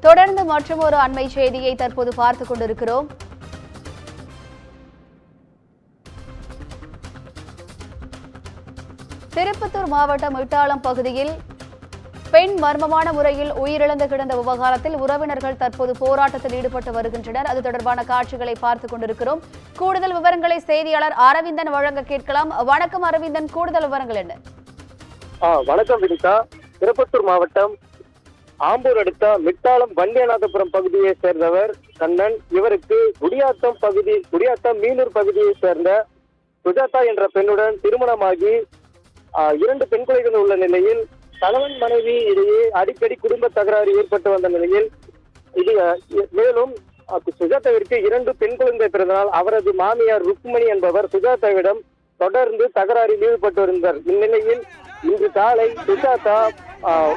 தொடர்ந்து மற்றும் ஒரு அண்மை செய்தியை தற்போது பார்த்துக் கொண்டிருக்கிறோம். திருப்பத்தூர் மாவட்டம் இட்டாளம் பகுதியில் பெண் மர்மமான முறையில் உயிரிழந்து கிடந்த விவகாரத்தில் உறவினர்கள் தற்போது போராட்டத்தில் ஈடுபட்டு வருகின்றனர். அது தொடர்பான காட்சிகளை பார்த்துக் கொண்டிருக்கிறோம். கூடுதல் விவரங்களை செய்தியாளர் அரவிந்தன் வழங்க கேட்கலாம். வணக்கம் அரவிந்தன். கூடுதல் விவரங்கள் என்ன? வணக்கம் வினிதா. திருப்பத்தூர் மாவட்டம் ஆம்பூர் அடுத்த மிட்டாளம் வண்டியநாதபுரம் பகுதியை சேர்ந்தவர் கண்ணன். இவருக்கு குடியாத்தம் பகுதி குடியாத்தம் மீனூர் பகுதியை சேர்ந்த சுஜாதா என்ற பெண்ணுடன் திருமணமாகி இரண்டு பெண் குழந்தைகள் உள்ள நிலையில் கணவன் மனைவி இடையே அடிக்கடி குடும்ப தகராறு ஏற்பட்டு வந்த நிலையில் இது மேலும் சுஜாதாவிற்கு இரண்டு பெண் குழந்தை பிறந்தனால் அவரது மாமியார் ருக்மணி என்பவர் சுஜாதாவிடம் தொடர்ந்து தகராறில் ஈடுபட்டு இருந்தார் இந்நிலையில் இன்று காலை சுஜாதா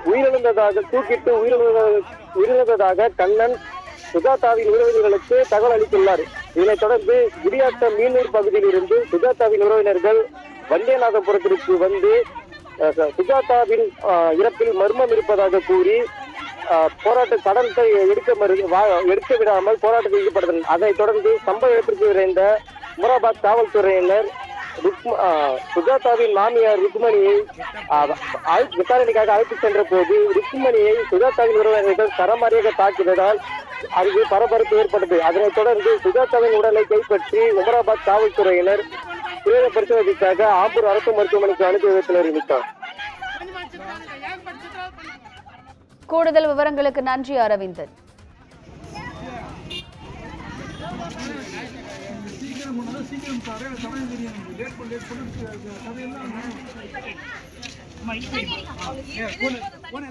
உயிரிழந்ததாக தூக்கிட்டு உயிரிழந்ததாக உயிரிழந்ததாக கண்ணன் சுஜாதாவின் உறவினர்களுக்கு தகவல் அளித்துள்ளார். இதனைத் தொடர்ந்து குடியாத்த மீனூர் பகுதியில் இருந்து சுஜாதாவின் உறவினர்கள் வந்தியநாதபுரத்திற்கு வந்து சுஜாதாவின் இறப்பில் மர்மம் இருப்பதாக கூறி போராட்ட கடன்களை எடுக்க மறு வா- எடுக்க விடாமல் போராட்டத்தில் ஈடுபட்டனர் அதைத் தொடர்ந்து சம்பவ இடத்திற்கு விரைந்த முராபாத் காவல்துறையினர் சுஜாதாவின் மாமியார் ருக்மணியை விசாரணைக்காக அழைத்து சென்ற போது ருக்மணியை சுஜாதாவின் உறவினர்கள் தரமாரியாக தாக்கியதால் அங்கு பரபரப்பு ஏற்பட்டது. அதனைத் தொடர்ந்து சுஜாதாவின் உடலை கைப்பற்றி உமராபாத் காவல்துறையினர் பிரேத பரிசோதனைக்காக ஆம்பூர் அரசு மருத்துவமனைக்கு அனுப்பி வைத்தனர் வினிதா கூடுதல் விவரங்களுக்கு நன்றி அரவிந்தன். சீக்கிரம் போனாலும் சீக்கிரம் தர சமயம் தெரியும் லேட் பண்ணி லேட் பண்ணி கதையெல்லாம் போன.